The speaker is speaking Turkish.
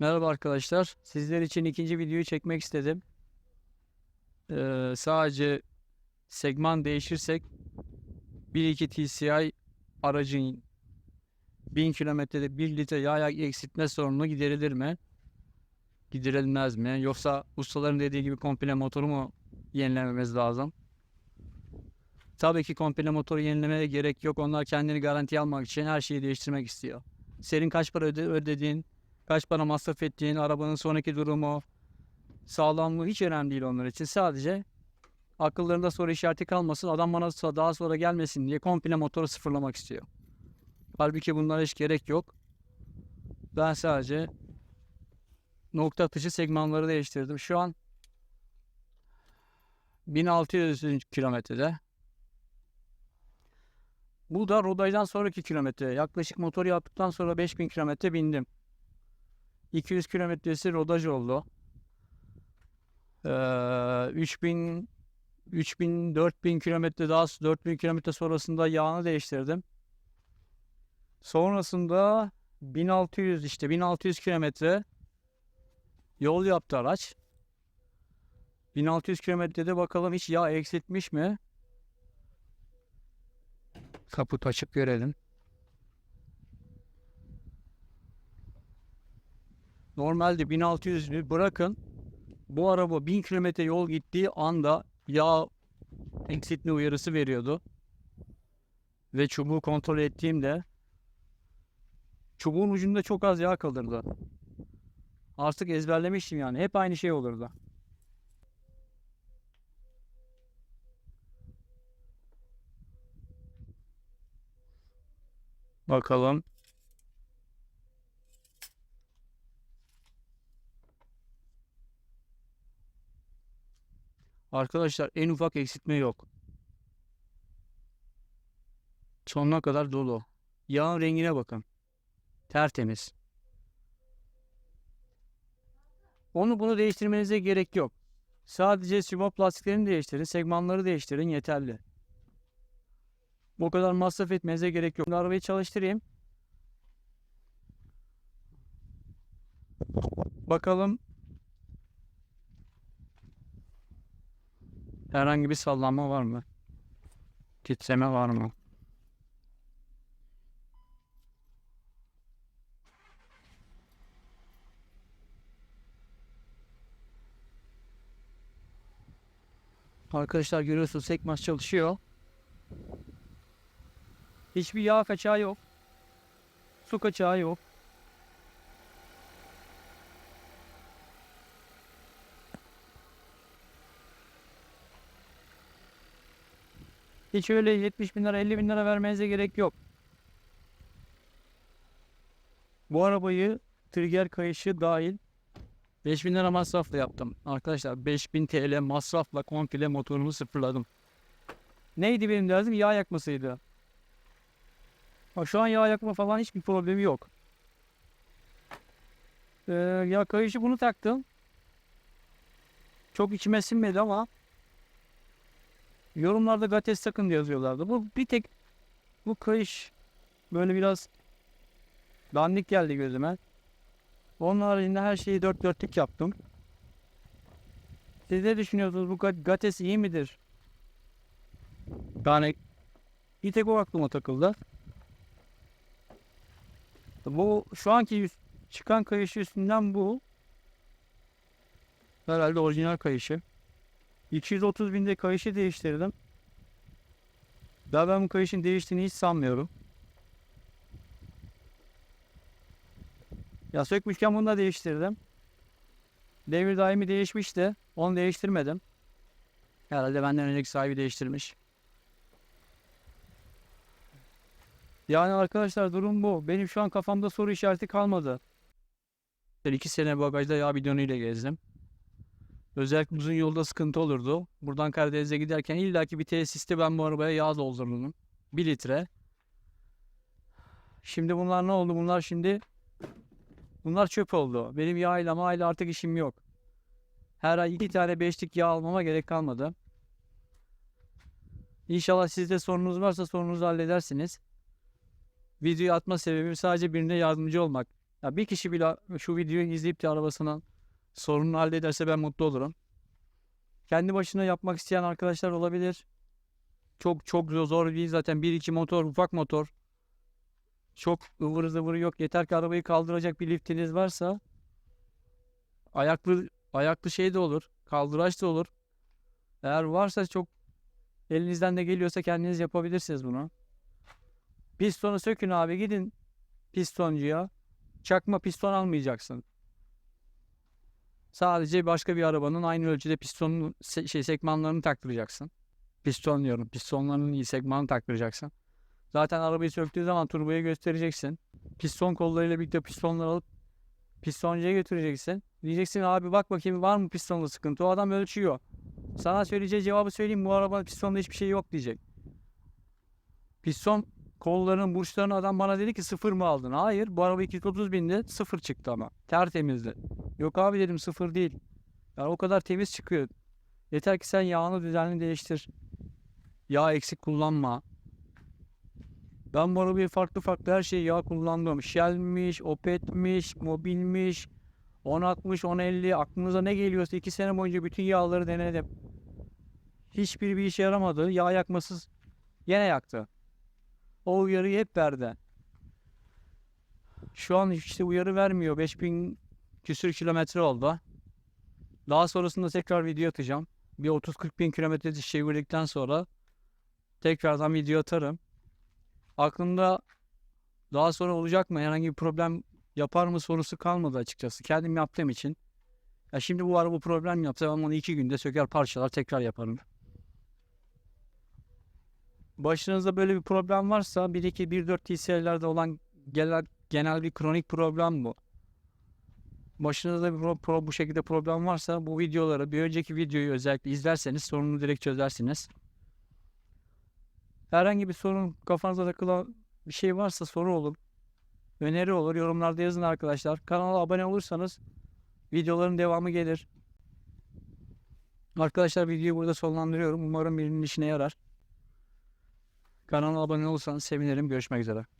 Merhaba arkadaşlar. Sizler için ikinci videoyu çekmek istedim. Ee, sadece segman değişirsek 1.2 TCI aracın 1000 kilometrede 1 litre yağ eksiltme sorunu giderilir mi? Giderilmez mi? Yoksa ustaların dediği gibi komple motoru mu yenilememiz lazım? Tabii ki komple motoru yenilemeye gerek yok. Onlar kendini garantiye almak için her şeyi değiştirmek istiyor. Senin kaç para öde- ödediğin, kaç para masraf ettiğin, arabanın sonraki durumu, sağlamlığı hiç önemli değil onlar için. Sadece akıllarında soru işareti kalmasın, adam bana daha sonra gelmesin diye komple motoru sıfırlamak istiyor. Halbuki bunlara hiç gerek yok. Ben sadece nokta atışı segmanları değiştirdim. Şu an 1600 kilometrede. Bu da rodajdan sonraki kilometre. Yaklaşık motoru yaptıktan sonra 5000 kilometre bindim. 200 kilometresi rodaj oldu. Ee, 3000 3000 4000 kilometre daha 4000 kilometre sonrasında yağını değiştirdim. Sonrasında 1600 işte 1600 kilometre yol yaptı araç. 1600 kilometrede bakalım hiç yağ eksiltmiş mi? Kaput açıp görelim. Normalde 1600'ü bırakın. Bu araba 1000 kilometre yol gittiği anda yağ eksiltme uyarısı veriyordu. Ve çubuğu kontrol ettiğimde çubuğun ucunda çok az yağ kalırdı. Artık ezberlemiştim yani. Hep aynı şey olurdu. Bakalım. Arkadaşlar en ufak eksiltme yok. Sonuna kadar dolu. Yağın rengine bakın. Tertemiz. Onu bunu değiştirmenize gerek yok. Sadece sivop lastiklerini değiştirin, segmanları değiştirin yeterli. Bu kadar masraf etmenize gerek yok. Arabayı çalıştırayım. Bakalım herhangi bir sallanma var mı? Titreme var mı? Arkadaşlar görüyorsunuz sekmaş çalışıyor. Hiçbir yağ kaçağı yok. Su kaçağı yok. Hiç öyle 70 bin lira 50 bin lira vermenize gerek yok. Bu arabayı trigger kayışı dahil 5000 lira masrafla yaptım. Arkadaşlar 5000 TL masrafla komple motorumu sıfırladım. Neydi benim derdim? Yağ yakmasıydı. Ha, şu an yağ yakma falan hiçbir problemi yok. Ee, ya kayışı bunu taktım. Çok içime sinmedi ama yorumlarda Gates sakın yazıyorlardı. Bu bir tek bu kayış böyle biraz dandik geldi gözüme. Onun haricinde her şeyi dört dörtlük yaptım. Siz ne düşünüyorsunuz? Bu Ga- Gates iyi midir? Yani bir tek o aklıma takıldı. Bu şu anki yüz- çıkan kayışı üstünden bu. Herhalde orijinal kayışı. 230 binde kayışı değiştirdim. Daha ben bu kayışın değiştiğini hiç sanmıyorum. Ya sökmüşken bunu da değiştirdim. Devir daimi değişmişti. Onu değiştirmedim. Herhalde benden önceki sahibi değiştirmiş. Yani arkadaşlar durum bu. Benim şu an kafamda soru işareti kalmadı. İki sene bagajda yağ bidonuyla gezdim. Özellikle uzun yolda sıkıntı olurdu. Buradan Karadeniz'e giderken illaki bir tesiste ben bu arabaya yağ doldurdum. Bir litre. Şimdi bunlar ne oldu? Bunlar şimdi bunlar çöp oldu. Benim yağ ile mağayla artık işim yok. Her ay iki tane beşlik yağ almama gerek kalmadı. İnşallah sizde sorunuz varsa sorunuzu halledersiniz. Videoyu atma sebebim sadece birine yardımcı olmak. Ya bir kişi bile şu videoyu izleyip de arabasının sorununu hallederse ben mutlu olurum. Kendi başına yapmak isteyen arkadaşlar olabilir. Çok çok zor, değil zaten. Bir iki motor, ufak motor. Çok ıvır zıvırı yok. Yeter ki arabayı kaldıracak bir liftiniz varsa ayaklı ayaklı şey de olur. Kaldıraç da olur. Eğer varsa çok elinizden de geliyorsa kendiniz yapabilirsiniz bunu. Pistonu sökün abi gidin pistoncuya. Çakma piston almayacaksın. Sadece başka bir arabanın aynı ölçüde pistonun şey sekmanlarını taktıracaksın. Piston diyorum. Pistonlarının iyi sekmanını taktıracaksın. Zaten arabayı söktüğü zaman turboya göstereceksin. Piston kollarıyla birlikte pistonları alıp pistoncuya götüreceksin. Diyeceksin abi bak bakayım var mı pistonda sıkıntı. O adam ölçüyor. Sana söyleyeceği cevabı söyleyeyim. Bu arabanın pistonda hiçbir şey yok diyecek. Piston kollarının burçlarını adam bana dedi ki sıfır mı aldın? Hayır bu araba 230 binde sıfır çıktı ama. Tertemizdi. Yok abi dedim sıfır değil. Yani o kadar temiz çıkıyor. Yeter ki sen yağını düzenli değiştir. Yağ eksik kullanma. Ben bu arabayı farklı farklı her şeyi yağ kullandım. Shell'miş, Opet'miş, Mobil'miş, 1060, 1050 aklınıza ne geliyorsa 2 sene boyunca bütün yağları denedim. Hiçbir bir işe yaramadı. Yağ yakmasız yine yaktı. O uyarıyı hep verdi. Şu an işte uyarı vermiyor. 5000 küsür kilometre oldu. Daha sonrasında tekrar video atacağım. Bir 30-40 bin kilometre çevirdikten sonra tekrardan video atarım. Aklımda daha sonra olacak mı? Herhangi bir problem yapar mı sorusu kalmadı açıkçası. Kendim yaptığım için. Ya şimdi bu araba problem yapsa ben onu iki günde söker parçalar tekrar yaparım. Başınızda böyle bir problem varsa 1.2 1.4 TC'lerde olan genel, genel bir kronik problem bu. Başınızda bir pro, pro- bu şekilde problem varsa bu videoları bir önceki videoyu özellikle izlerseniz sorunu direkt çözersiniz. Herhangi bir sorun kafanıza takılan bir şey varsa soru olur. Öneri olur. Yorumlarda yazın arkadaşlar. Kanala abone olursanız videoların devamı gelir. Arkadaşlar videoyu burada sonlandırıyorum. Umarım birinin işine yarar. Kanala abone olursanız sevinirim. Görüşmek üzere.